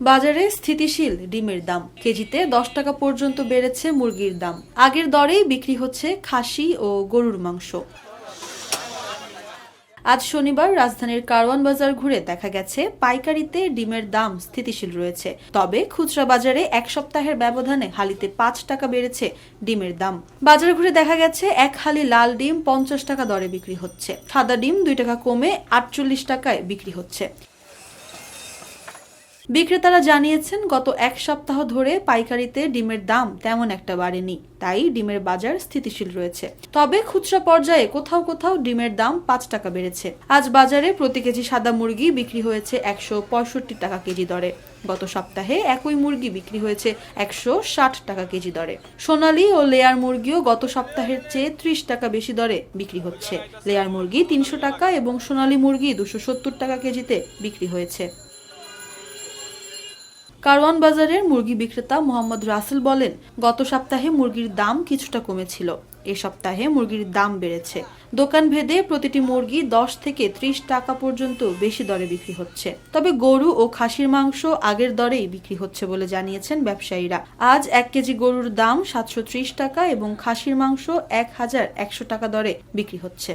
বাজারে স্থিতিশীল ডিমের দাম। কেজিতে দশ টাকা পর্যন্ত বেড়েছে মুরগির দাম। আগের দরেই বিক্রি হচ্ছে খাসি ও গরুর মাংস। আজ শনিবার রাজধানীর কারওয়ান বাজার ঘুরে দেখা গেছে, পাইকারিতে ডিমের দাম স্থিতিশীল রয়েছে। তবে খুচরা বাজারে এক সপ্তাহের ব্যবধানে হালিতে পাঁচ টাকা বেড়েছে ডিমের দাম। বাজার ঘুরে দেখা গেছে, এক হালি লাল ডিম পঞ্চাশ টাকা দরে বিক্রি হচ্ছে। সাদা ডিম দুই টাকা কমে আটচল্লিশ টাকায় বিক্রি হচ্ছে। বিক্রেতারা জানিয়েছেন, গত এক সপ্তাহ ধরে পাইকারিতে ডিমের দাম তেমন একটা বাড়েনি, তাই ডিমের বাজার স্থিতিশীল রয়েছে। তবে খুচরা পর্যায়ে কোথাও কোথাও ডিমের দাম পাঁচ টাকা বেড়েছে। আজ বাজারে প্রতি কেজি সাদা মুরগি বিক্রি হয়েছে একশো পঁয়ষট্টি টাকা কেজি দরে। গত সপ্তাহে একই মুরগি বিক্রি হয়েছে একশো ষাট টাকা কেজি দরে। সোনালি ও লেয়ার মুরগিও গত সপ্তাহের চেয়ে ত্রিশ টাকা বেশি দরে বিক্রি হচ্ছে। লেয়ার মুরগি তিনশো টাকা এবং সোনালী মুরগি দুশো সত্তর টাকা কেজিতে বিক্রি হয়েছে। কারওয়ান বাজারের মুরগি বিক্রেতা মোহাম্মদ রাসেল বলেন, গত সপ্তাহে মুরগির দাম কিছুটা কমেছিল। এ সপ্তাহে মুরগির দাম বেড়েছে। দোকান ভেদে প্রতিটি মুরগি দশ থেকে ত্রিশ টাকা পর্যন্ত বেশি দরে বিক্রি হচ্ছে। তবে গরু ও খাসির মাংস আগের দরেই বিক্রি হচ্ছে বলে জানিয়েছেন ব্যবসায়ীরা। আজ এক কেজি গরুর দাম সাতশো ত্রিশ টাকা এবং খাসির মাংস এক হাজার একশো টাকা দরে বিক্রি হচ্ছে।